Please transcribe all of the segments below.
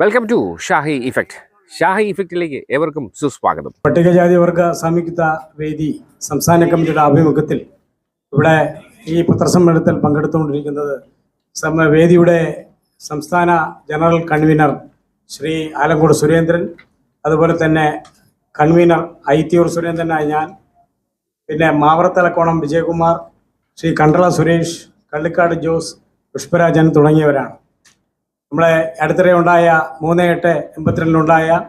Welcome to Shahi effect Shahi ഇഫക്റ്റിലേക്ക് ഏവർക്കും സുസ്വാഗതം. പട്ടികജാതി വർഗ സംയുക്ത വേദി സംസ്ഥാന കമ്മിറ്റിയുടെ ആഭിമുഖ്യത്തിൽ ഇവിടെ ഈ പത്രസമ്മേളനത്തിൽ പങ്കെടുത്തുകൊണ്ടിരിക്കുന്നത് വേദിയുടെ സംസ്ഥാന ജനറൽ കൺവീനർ ശ്രീ ആലങ്കോട് സുരേന്ദ്രൻ അതുപോലെ തന്നെ കൺവീനർ ഐത്തിയൂർ സുരേന്ദ്രനായ ഞാൻ പിന്നെ മാവറത്തലക്കോണം വിജയകുമാർ ശ്രീ കണ്ടള സുരേഷ് കള്ളിക്കാട് ജോസ് പുഷ്പരാജൻ തുടങ്ങിയവരാണ്. നമ്മളെ അടുത്തിടെ ഉണ്ടായ മൂന്ന് എട്ട് എൺപത്തിരണ്ടിലുണ്ടായ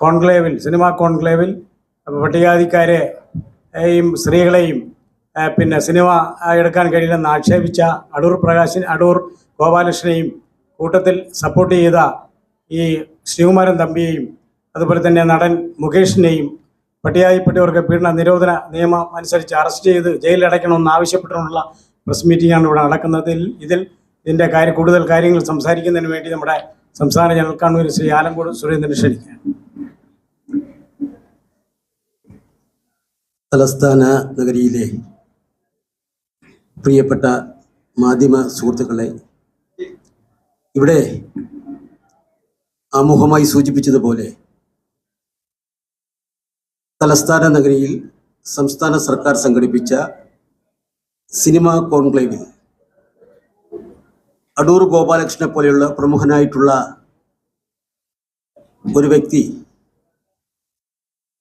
കോൺക്ലേവിൽ സിനിമാ കോൺക്ലേവിൽ പട്ടികാധിക്കാരെയും സ്ത്രീകളെയും പിന്നെ സിനിമ എടുക്കാൻ കഴിയില്ലെന്ന് ആക്ഷേപിച്ച അടൂർ പ്രകാശൻ അടൂർ ഗോപാലകൃഷ്ണനെയും കൂട്ടത്തിൽ സപ്പോർട്ട് ചെയ്ത ഈ ശ്രീകുമാരൻ തമ്പിയെയും അതുപോലെ തന്നെ നടൻ മുകേഷിനെയും പട്ടികജാതിപ്പെട്ടവർക്ക് പീഡന നിരോധന നിയമം അനുസരിച്ച് അറസ്റ്റ് ചെയ്ത് ജയിലിൽ അടയ്ക്കണമെന്ന് ആവശ്യപ്പെട്ടുകൊണ്ടുള്ള പ്രസ് മീറ്റിംഗാണ് ഇവിടെ നടക്കുന്നതിൽ ഇതിൽ ഇതിന്റെ കാര്യം കൂടുതൽ കാര്യങ്ങൾ സംസാരിക്കുന്നതിന് വേണ്ടി നമ്മുടെ സംസ്ഥാന ജനറൽ കൺവീനർ ശ്രീ ആലങ്കോട് സുരേന്ദ്രൻ ക്ഷണിക്കുകയാണ്. തലസ്ഥാന നഗരിയിലെ പ്രിയപ്പെട്ട മാധ്യമ സുഹൃത്തുക്കളെ ഇവിടെ ആമുഖമായി സൂചിപ്പിച്ചതുപോലെ തലസ്ഥാന നഗരിയിൽ സംസ്ഥാന സർക്കാർ സംഘടിപ്പിച്ച സിനിമ കോൺക്ലേവിൽ അടൂർ ഗോപാലകൃഷ്ണനെ പോലെയുള്ള പ്രമുഖനായിട്ടുള്ള ഒരു വ്യക്തി.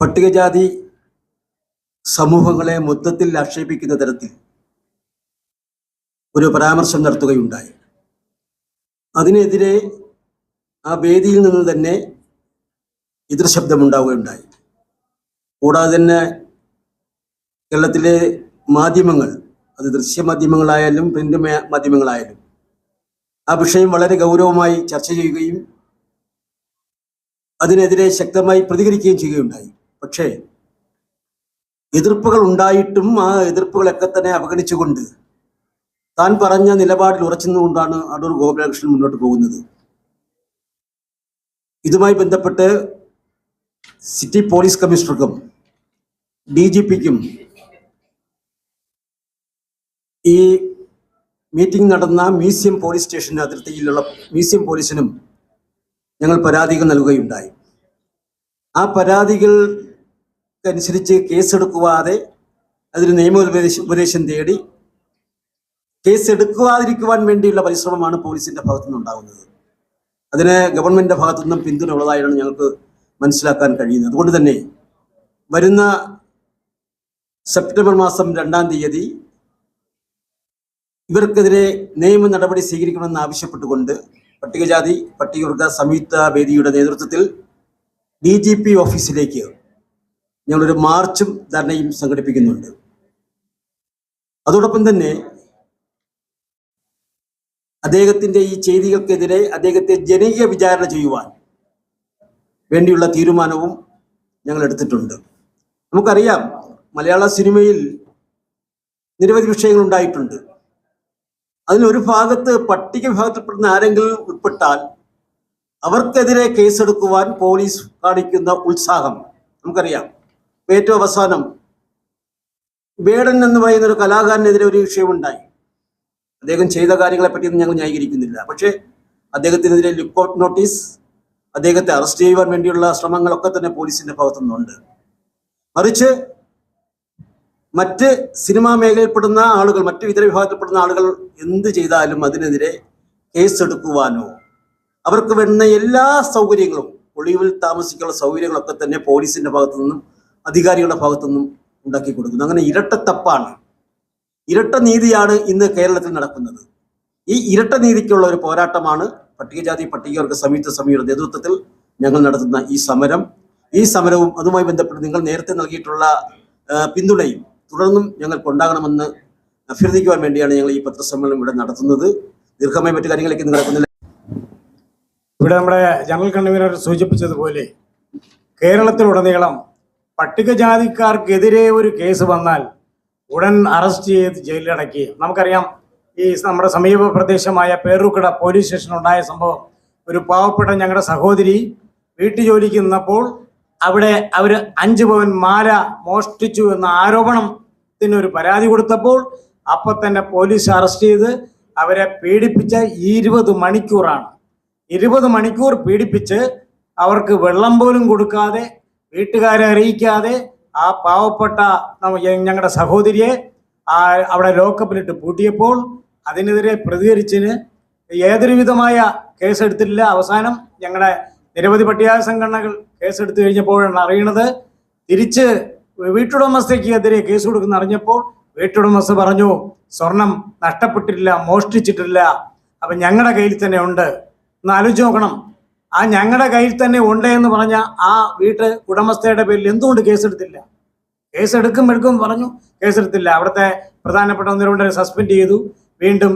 പട്ടികജാതി സമൂഹങ്ങളെ മൊത്തത്തിൽ ആക്ഷേപിക്കുന്ന തരത്തിൽ ഒരു പരാമർശം നടത്തുകയുണ്ടായി. അതിനെതിരെ ആ വേദിയിൽ നിന്ന് തന്നെ എതിർശബ്ദമുണ്ടാവുകയുണ്ടായി കൂടാതെ തന്നെ കേരളത്തിലെ മാധ്യമങ്ങൾ അത് ദൃശ്യമാധ്യമങ്ങളായാലും പ്രിന്റ് മാധ്യമങ്ങളായാലും ആ വിഷയം വളരെ ഗൗരവമായി ചർച്ച ചെയ്യുകയും അതിനെതിരെ ശക്തമായി പ്രതികരിക്കുകയും ചെയ്യുകയുണ്ടായി. പക്ഷേ എതിർപ്പുകൾ ഉണ്ടായിട്ടും ആ എതിർപ്പുകളൊക്കെ തന്നെ അവഗണിച്ചുകൊണ്ട് താൻ പറഞ്ഞ നിലപാടിൽ ഉറച്ചുന്നുകൊണ്ടാണ് അടൂർ ഗോപാലകൃഷ്ണൻ മുന്നോട്ട് പോകുന്നത്. ഇതുമായി ബന്ധപ്പെട്ട് സിറ്റി പോലീസ് കമ്മീഷണർക്കും ഡി ജി പിക്കും ഈ മീറ്റിംഗ് നടന്ന മ്യൂസിയം പോലീസ് സ്റ്റേഷന്റെ അതിർത്തിയിലുള്ള മ്യൂസിയം പോലീസിനും ഞങ്ങൾ പരാതികൾ നൽകുകയുണ്ടായി. ആ പരാതികൾ അനുസരിച്ച് കേസെടുക്കുവാതെ അതിന് നിയമോപദേശം ഉപദേശം തേടി കേസ് എടുക്കുവാതിരിക്കുവാൻ വേണ്ടിയുള്ള പരിശ്രമമാണ് പോലീസിന്റെ ഭാഗത്തു നിന്നുണ്ടാകുന്നത് അതിന് ഗവൺമെന്റിന്റെ ഭാഗത്തു നിന്നും പിന്തുണ ഉള്ളതായാണ് ഞങ്ങൾക്ക് മനസ്സിലാക്കാൻ കഴിയുന്നത്. അതുകൊണ്ട് തന്നെ വരുന്ന സെപ്റ്റംബർ മാസം രണ്ടാം തീയതി ഇവർക്കെതിരെ നിയമ നടപടി സ്വീകരിക്കണമെന്ന് ആവശ്യപ്പെട്ടുകൊണ്ട് പട്ടികജാതി പട്ടികവർഗ സംയുക്ത വേദിയുടെ നേതൃത്വത്തിൽ ഡി ജി പി ഓഫീസിലേക്ക് ഞങ്ങളൊരു മാർച്ചും ധർണയും സംഘടിപ്പിക്കുന്നുണ്ട്. അതോടൊപ്പം തന്നെ അദ്ദേഹത്തിന്റെ ഈ ചെയ്തികൾക്കെതിരെ അദ്ദേഹത്തെ ജനകീയ വിചാരണ ചെയ്യുവാൻ വേണ്ടിയുള്ള തീരുമാനവും ഞങ്ങൾ എടുത്തിട്ടുണ്ട് നമുക്കറിയാം മലയാള സിനിമയിൽ നിരവധി വിഷയങ്ങൾ ഉണ്ടായിട്ടുണ്ട്. അതിലൊരു ഭാഗത്ത് പട്ടിക വിഭാഗത്തിൽപ്പെടുന്ന ആരെങ്കിലും ഉൾപ്പെട്ടാൽ അവർക്കെതിരെ കേസെടുക്കുവാൻ പോലീസ് കാണിക്കുന്ന ഉത്സാഹം നമുക്കറിയാം. ഏറ്റവും അവസാനം വേടൻ എന്ന് പറയുന്ന ഒരു കലാകാരനെതിരെ ഒരു വിഷയമുണ്ടായി. അദ്ദേഹം ചെയ്ത കാര്യങ്ങളെ പറ്റിയൊന്നും ഞങ്ങൾ ന്യായീകരിക്കുന്നില്ല. പക്ഷേ അദ്ദേഹത്തിനെതിരെ ലുക്കൗട്ട് നോട്ടീസ് അദ്ദേഹത്തെ അറസ്റ്റ് ചെയ്യുവാൻ വേണ്ടിയുള്ള ശ്രമങ്ങളൊക്കെ തന്നെ പോലീസിന്റെ ഭാഗത്തുനിന്നുണ്ട്. മറിച്ച് മറ്റ് സിനിമാ മേഖലയിൽപ്പെടുന്ന ആളുകൾ മറ്റ് ഇതര വിഭാഗത്തിൽപ്പെടുന്ന ആളുകൾ എന്ത് ചെയ്താലും അതിനെതിരെ കേസെടുക്കുവാനോ അവർക്ക് വേണ്ട എല്ലാ സൗകര്യങ്ങളും ഒളിവിൽ താമസിക്കാനുള്ള സൗകര്യങ്ങളൊക്കെ തന്നെ പോലീസിന്റെ ഭാഗത്തു നിന്നും അധികാരികളുടെ ഭാഗത്തു നിന്നും ഉണ്ടാക്കി കൊടുക്കുന്നു. അങ്ങനെ ഇരട്ടത്തപ്പാണ് ഇരട്ട നീതിയാണ് ഇന്ന് കേരളത്തിൽ നടക്കുന്നത്. ഈ ഇരട്ട നീതിക്കുള്ള ഒരു പോരാട്ടമാണ് പട്ടികജാതി പട്ടികവർഗ സംയുക്ത സമിതിയുടെ നേതൃത്വത്തിൽ ഞങ്ങൾ നടത്തുന്ന ഈ സമരം. ഈ സമരവും അതുമായി ബന്ധപ്പെട്ട് നിങ്ങൾ നേരത്തെ നൽകിയിട്ടുള്ള പിന്തുണയും തുടർന്നും ഞങ്ങൾ കൊണ്ടാകണമെന്ന് അഭ്യർത്ഥിക്കുവാൻ വേണ്ടിയാണ് ഞങ്ങൾ ഈ പത്രസമ്മേളനം ഇവിടെ നടത്തുന്നത്. ദീർഘമായ മറ്റു കാര്യങ്ങളിലേക്ക് നടക്കുന്നില്ല. ഇവിടെ നമ്മുടെ ജനറൽ കൺവീനർ സൂചിപ്പിച്ചതുപോലെ കേരളത്തിലുടനീളം പട്ടികജാതിക്കാർക്കെതിരെ ഒരു കേസ് വന്നാൽ ഉടൻ അറസ്റ്റ് ചെയ്ത് ജയിലിലടക്കി. നമുക്കറിയാം ഈ നമ്മുടെ സമീപ പ്രദേശമായ പേരൂക്കട പോലീസ് സ്റ്റേഷനിൽ ഉണ്ടായ സംഭവം. ഒരു പാവപ്പെട്ട ഞങ്ങളുടെ സഹോദരി വീട്ടു ജോലിക്ക് നിന്നപ്പോൾ അവിടെ അവർ അഞ്ച് പവൻ മാല മോഷ്ടിച്ചു എന്ന ആരോപണത്തിന് ഒരു പരാതി കൊടുത്തപ്പോൾ അപ്പം തന്നെ പോലീസ് അറസ്റ്റ് ചെയ്ത് അവരെ പീഡിപ്പിച്ച ഇരുപത് മണിക്കൂറാണ്. ഇരുപത് മണിക്കൂർ പീഡിപ്പിച്ച് അവർക്ക് വെള്ളം പോലും കൊടുക്കാതെ വീട്ടുകാരെ അറിയിക്കാതെ ആ പാവപ്പെട്ട ഞങ്ങളുടെ സഹോദരിയെ ആ അവിടെ ലോക്കപ്പിലിട്ട് പൂട്ടിയപ്പോൾ അതിനെതിരെ പ്രതികരിച്ചതിന് ഏതൊരു വിധമായ കേസെടുത്തിട്ടില്ല. അവസാനം ഞങ്ങളുടെ നിരവധി പട്ടികാര സംഘടനകൾ കേസെടുത്തു കഴിഞ്ഞപ്പോഴാണ് അറിയണത്. തിരിച്ച് വീട്ടുടമസ്ഥയ്ക്കെതിരെ കേസ് കൊടുക്കുന്ന അറിഞ്ഞപ്പോൾ വീട്ടുടമസ്ഥ പറഞ്ഞു സ്വർണം നഷ്ടപ്പെട്ടിട്ടില്ല മോഷ്ടിച്ചിട്ടില്ല. അപ്പം ഞങ്ങളുടെ കയ്യിൽ തന്നെ ഉണ്ട്. ഒന്ന് ആലോചിച്ച് നോക്കണം. ആ ഞങ്ങളുടെ കയ്യിൽ തന്നെ ഉണ്ട് എന്ന് പറഞ്ഞ ആ വീട്ട് ഉടമസ്ഥയുടെ പേരിൽ എന്തുകൊണ്ട് കേസെടുത്തില്ല? കേസെടുക്കും എടുക്കും പറഞ്ഞു കേസെടുത്തില്ല. അവിടുത്തെ പ്രധാനപ്പെട്ട ഒന്ന് രണ്ട് സസ്പെൻഡ് ചെയ്തു. വീണ്ടും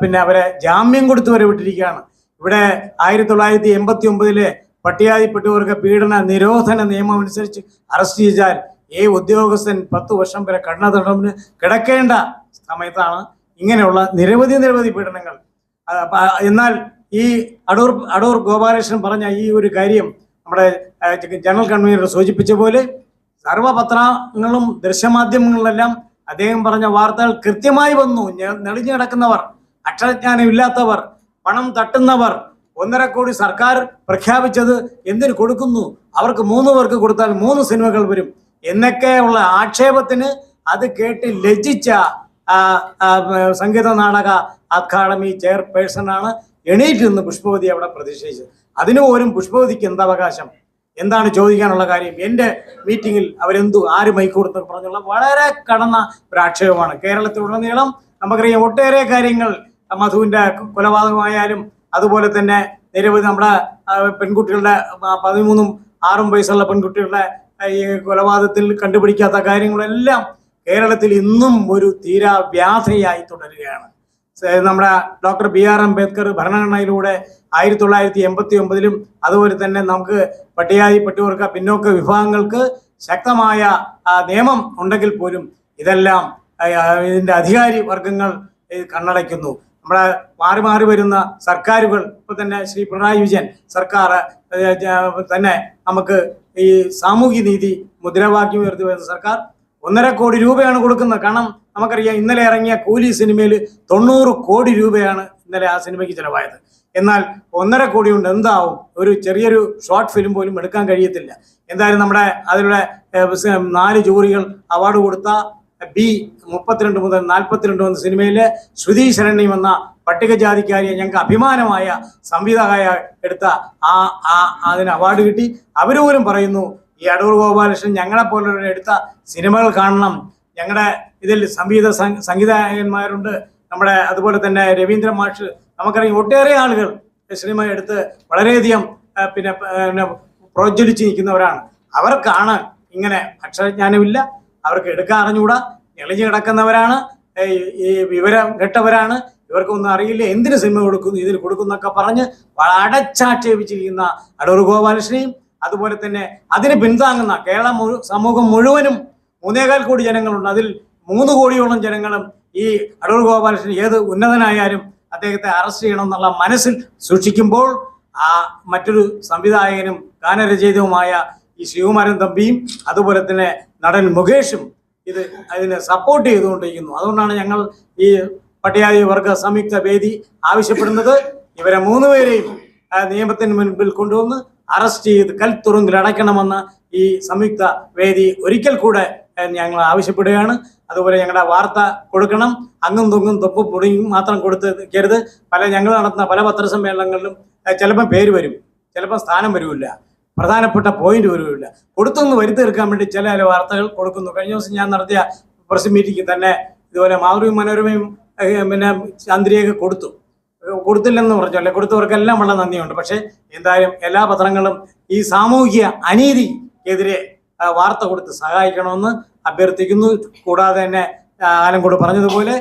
പിന്നെ അവരെ ജാമ്യം കൊടുത്തു വരെ വിട്ടിരിക്കുകയാണ്. ഇവിടെ ആയിരത്തി തൊള്ളായിരത്തി എൺപത്തി ഒമ്പതിലെ പട്ടികാതിപ്പെട്ടവർക്ക് പീഡന നിരോധന നിയമം അനുസരിച്ച് അറസ്റ്റ് ചെയ്താൽ ഈ ഉദ്യോഗസ്ഥൻ പത്ത് വർഷം വരെ കഠിന തടവിന് കിടക്കേണ്ട സമയത്താണ് ഇങ്ങനെയുള്ള നിരവധി നിരവധി പീഡനങ്ങൾ. എന്നാൽ ഈ അടൂർ അടൂർ ഗോപാലകൃഷ്ണൻ പറഞ്ഞ ഈ ഒരു കാര്യം നമ്മുടെ ജനറൽ കൺവീനർ സൂചിപ്പിച്ച പോലെ സർവപത്രങ്ങളും ദൃശ്യമാധ്യമങ്ങളിലെല്ലാം അദ്ദേഹം പറഞ്ഞ വാർത്തകൾ കൃത്യമായി വന്നു. നെളിഞ്ഞു കിടക്കുന്നവർ അക്ഷരജ്ഞാനം ഇല്ലാത്തവർ പണം തട്ടുന്നവർ ഒന്നര കോടി സർക്കാർ പ്രഖ്യാപിച്ചത് എന്തിനു കൊടുക്കുന്നു? അവർക്ക് മൂന്ന് പേർക്ക് കൊടുത്താൽ മൂന്ന് സിനിമകൾ വരും. എന്നൊക്കെയുള്ള ആക്ഷേപത്തിന് അത് കേട്ട് ആ, സംഗീത നാടക അക്കാദമി ചെയർപേഴ്സണാണ് എണീറ്റ് നിന്ന് പുഷ്പവതി അവിടെ പ്രതിഷേധിച്ചത്. അതിനു പോലും പുഷ്പവതിക്ക് എന്താ അവകാശം? എന്താണ് ചോദിക്കാനുള്ള കാര്യം? എന്റെ മീറ്റിങ്ങിൽ അവരെന്തു ആര് മൈക്ക് കൊടുത്തു പറഞ്ഞുള്ള വളരെ കടന്ന ഒരു ആക്ഷേപമാണ്. കേരളത്തിലുടനീളം നമുക്കറിയാം ഒട്ടേറെ കാര്യങ്ങൾ മധുവിന്റെ കൊലപാതകമായാലും അതുപോലെ തന്നെ നിരവധി നമ്മുടെ പെൺകുട്ടികളുടെ പതിമൂന്നും ആറും വയസ്സുള്ള പെൺകുട്ടികളുടെ ഈ കൊലപാതകത്തിൽ കണ്ടുപിടിക്കാത്ത കാര്യങ്ങളെല്ലാം കേരളത്തിൽ ഇന്നും ഒരു തീരാ വ്യാധയായി തുടരുകയാണ് നമ്മുടെ ഡോക്ടർ ബി ആർ അംബേദ്കർ ഭരണഘടനയിലൂടെ ആയിരത്തി തൊള്ളായിരത്തി എൺപത്തി ഒമ്പതിലും അതുപോലെ തന്നെ നമുക്ക് പട്ടികാതി പട്ടികവർഗ പിന്നോക്ക വിഭാഗങ്ങൾക്ക് ശക്തമായ നിയമം ഉണ്ടെങ്കിൽ പോലും ഇതെല്ലാം ഇതിന്റെ അധികാരി വർഗങ്ങൾ കണ്ണടയ്ക്കുന്നു. നമ്മുടെ മാറി മാറി വരുന്ന സർക്കാരുകൾ ഇപ്പൊ തന്നെ ശ്രീ പിണറായി വിജയൻ സർക്കാർ തന്നെ നമുക്ക് ഈ സാമൂഹ്യ നീതി മുദ്രാവാക്യം ഉയർത്തി വരുന്ന സർക്കാർ ഒന്നര കോടി രൂപയാണ് കൊടുക്കുന്നത്. കാരണം നമുക്കറിയാം ഇന്നലെ ഇറങ്ങിയ കൂലി സിനിമയിൽ തൊണ്ണൂറ് കോടി രൂപയാണ് ഇന്നലെ ആ സിനിമയ്ക്ക് ചിലവായത്. എന്നാൽ ഒന്നര കോടി കൊണ്ട് എന്താവും? ഒരു ചെറിയൊരു ഷോർട്ട് ഫിലിം പോലും എടുക്കാൻ കഴിയത്തില്ല. എന്തായാലും നമ്മുടെ അതിലൂടെ നാല് ജൂറികൾ അവാർഡ് കൊടുത്ത ബി മുപ്പത്തിരണ്ട് മുതൽ നാൽപ്പത്തിരണ്ട് വന്ന സിനിമയിലെ ശ്രുതി ശരണ്യം എന്ന പട്ടികജാതിക്കാരിയെ ഞങ്ങൾക്ക് അഭിമാനമായ സംവിധായ എടുത്ത ആ ആ അതിന് അവാർഡ് കിട്ടി. അവർ പോലും പറയുന്നു ഈ അടൂർ ഗോപാലകൃഷ്ണൻ ഞങ്ങളെ പോലുള്ളവർ എടുത്ത സിനിമകൾ കാണണം. ഞങ്ങളുടെ ഇതിൽ സംഗീത സംഗീതകന്മാരുണ്ട് നമ്മുടെ അതുപോലെ തന്നെ രവീന്ദ്ര മാഷ്. നമുക്കറിയാം ഒട്ടേറെ ആളുകൾ സിനിമ എടുത്ത് വളരെയധികം പിന്നെ പിന്നെ പ്രോജ്വലിച്ച് നിൽക്കുന്നവരാണ്. അവർക്കാണ് ഇങ്ങനെ അക്ഷരജ്ഞാനമില്ല. അവർക്ക് എടുക്കാൻ അറിഞ്ഞുകൂടാ എളിഞ്ഞു കിടക്കുന്നവരാണ് ഈ വിവരം കെട്ടവരാണ്. ഇവർക്കൊന്നും അറിയില്ല. എന്തിന് സിനിമ കൊടുക്കുന്നു ഇതിന് കൊടുക്കുന്നൊക്കെ പറഞ്ഞ് അടച്ചാക്ഷേപിച്ചിരിക്കുന്ന അടൂർ ഗോപാലകൃഷ്ണയും അതുപോലെ തന്നെ അതിന് പിന്താങ്ങുന്ന കേരള സമൂഹം മുഴുവനും മൂന്നേകാൽ കോടി ജനങ്ങളുണ്ട്. അതിൽ മൂന്ന് കോടിയോളം ജനങ്ങളും ഈ അടൂർ ഗോപാലകൃഷ്ണൻ ഏത് ഉന്നതനായാലും അദ്ദേഹത്തെ അറസ്റ്റ് ചെയ്യണം എന്നുള്ള മനസ്സിൽ സൂക്ഷിക്കുമ്പോൾ ആ മറ്റൊരു സംവിധായകനും ഗാനരചയിതവുമായ ഈ ശിവകുമാരൻ തമ്പിയും അതുപോലെ തന്നെ നടൻ മുകേഷും ഇത് അതിനെ സപ്പോർട്ട് ചെയ്തുകൊണ്ടിരിക്കുന്നു. അതുകൊണ്ടാണ് ഞങ്ങൾ ഈ പട്ടികാതി വർഗ സംയുക്ത വേദി ആവശ്യപ്പെടുന്നത് ഇവരെ മൂന്നുപേരെയും പേരെയും നിയമത്തിന് മുൻപിൽ കൊണ്ടുവന്ന് അറസ്റ്റ് ചെയ്ത് കൽത്തുറുങ്കിൽ അടയ്ക്കണമെന്ന് ഈ സംയുക്ത വേദി ഒരിക്കൽ കൂടെ ഞങ്ങൾ ആവശ്യപ്പെടുകയാണ്. അതുപോലെ ഞങ്ങളുടെ വാർത്ത കൊടുക്കണം. അങ്ങും തൊങ്ങും തൊപ്പ് പൊടിയും മാത്രം കൊടുത്ത് നിൽക്കരുത്. പല ഞങ്ങൾ നടത്തുന്ന പല പത്രസമ്മേളനങ്ങളിലും ചിലപ്പം പേര് വരും. ചിലപ്പം സ്ഥാനം വരുമില്ല പ്രധാനപ്പെട്ട പോയിന്റ് വരുമില്ല കൊടുത്തൊന്ന് വരുത്തി തീർക്കാൻ വേണ്ടി ചില ചില വാർത്തകൾ കൊടുക്കുന്നു. കഴിഞ്ഞ ദിവസം ഞാൻ നടത്തിയ പ്രസ് മീറ്റിംഗിൽ തന്നെ ഇതുപോലെ മാതൃ മനോരമയും പിന്നെ ചന്ദ്രിയൊക്കെ കൊടുത്തു. കൊടുത്തില്ലെന്ന് പറഞ്ഞു. അല്ലെ കൊടുത്തവർക്കെല്ലാം വളരെ നന്ദിയുണ്ട്. പക്ഷേ എന്തായാലും എല്ലാ പത്രങ്ങളും ഈ സാമൂഹിക അനീതിക്കെതിരെ വാർത്ത കൊടുത്ത് സഹായിക്കണമെന്ന് അഭ്യർത്ഥിക്കുന്നു. കൂടാതെ തന്നെ ആലങ്കോട് പറഞ്ഞതുപോലെ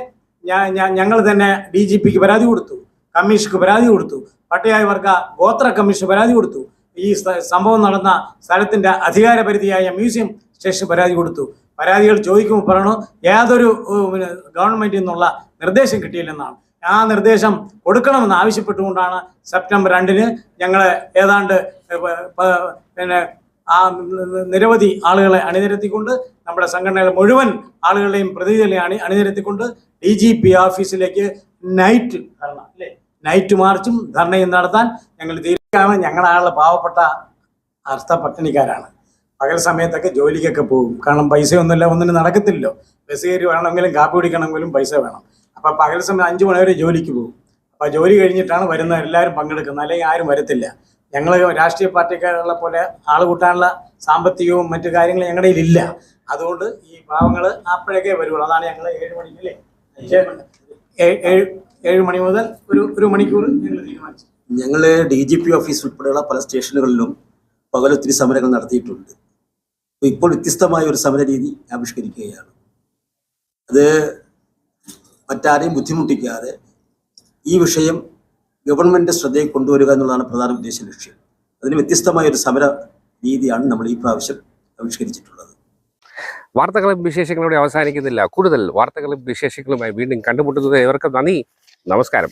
ഞാൻ ഞങ്ങൾ തന്നെ ഡി ജി പിക്ക് പരാതി കൊടുത്തു. കമ്മീഷക്ക് പരാതി കൊടുത്തു. പട്ടികായ വർഗ ഗോത്ര കമ്മീഷൻ പരാതി കൊടുത്തു. ഈ സംഭവം നടന്ന സ്ഥലത്തിന്റെ അധികാര പരിധിയായ മ്യൂസിയം സ്റ്റേഷൻ പരാതി കൊടുത്തു. പരാതികൾ ചോദിക്കുമ്പോൾ പറയണു? യാതൊരു പിന്നെ ഗവൺമെന്റിൽ നിന്നുള്ള നിർദ്ദേശം കിട്ടിയില്ലെന്നാണ്. ആ നിർദ്ദേശം കൊടുക്കണമെന്ന് ആവശ്യപ്പെട്ടുകൊണ്ടാണ് സെപ്റ്റംബർ രണ്ടിന് ഞങ്ങൾ ഏതാണ്ട് പിന്നെ ആ നിരവധി ആളുകളെ അണിനിരത്തിക്കൊണ്ട് നമ്മുടെ സംഘടനയിലെ മുഴുവൻ ആളുകളെയും പ്രതിനിധികളെ അണി അണിനിരത്തിക്കൊണ്ട് ഡി ജി പി ഓഫീസിലേക്ക് നൈറ്റ് ധർണ അല്ലേ? നൈറ്റ് മാർച്ചും ധർണയും നടത്താൻ ഞങ്ങൾ തീരുമാനം ആളുടെ പാവപ്പെട്ട അർത്ഥ പട്ടിണിക്കാരാണ്. പകൽ സമയത്തൊക്കെ ജോലിക്കൊക്കെ പോകും. കാരണം പൈസയൊന്നുമില്ല ഒന്നിനും നടക്കത്തില്ലല്ലോ. ബസ് കയറി വേണമെങ്കിലും കാപ്പി കുടിക്കണമെങ്കിലും പൈസ വേണം. അപ്പോൾ പകൽ സമയം അഞ്ച് മണി വരെ ജോലിക്ക് പോകും. അപ്പോൾ ജോലി കഴിഞ്ഞിട്ടാണ് വരുന്നത് എല്ലാവരും പങ്കെടുക്കുന്നത്. അല്ലെങ്കിൽ ആരും വരത്തില്ല. ഞങ്ങൾ രാഷ്ട്രീയ പാർട്ടിക്കാരുള്ള പോലെ ആൾ കൂട്ടാനുള്ള സാമ്പത്തികവും മറ്റു കാര്യങ്ങളും ഞങ്ങളുടെ ഇല്ല അതുകൊണ്ട് ഈ പാവങ്ങൾ അപ്പോഴൊക്കെ വരുള്ളൂ. അതാണ് ഞങ്ങൾ ഏഴ് മണിക്ക് അല്ലേ ഏഴ് ഏഴ് ഏഴ് മണി മുതൽ ഒരു ഒരു മണിക്കൂർ ഞങ്ങൾ തീരുമാനിച്ചു ഞങ്ങൾ ഡി ജി പി ഓഫീസ് ഉൾപ്പെടെയുള്ള പല സ്റ്റേഷനുകളിലും പകലൊത്തിരി സമരങ്ങൾ നടത്തിയിട്ടുണ്ട്. ഇപ്പോൾ വ്യത്യസ്തമായ ഒരു സമര രീതി ആവിഷ്കരിക്കുകയാണ്. അത് മറ്റാരെയും ബുദ്ധിമുട്ടിക്കാതെ ഈ വിഷയം ഗവൺമെന്റ് ശ്രദ്ധയിൽ കൊണ്ടുവരിക എന്നുള്ളതാണ് പ്രധാന ഉദ്ദേശ ലക്ഷ്യം. അതിന് വ്യത്യസ്തമായ ഒരു സമര രീതിയാണ് നമ്മൾ ഈ പ്രാവശ്യം ആവിഷ്കരിച്ചിട്ടുള്ളത്. വാർത്തകളും വിശേഷങ്ങളോടെ അവസാനിക്കുന്നില്ല. കൂടുതൽ വാർത്തകളും വിശേഷങ്ങളുമായി വീണ്ടും കണ്ടുമുട്ടുന്നത് ഏവർക്കും നന്ദി. നമസ്കാരം.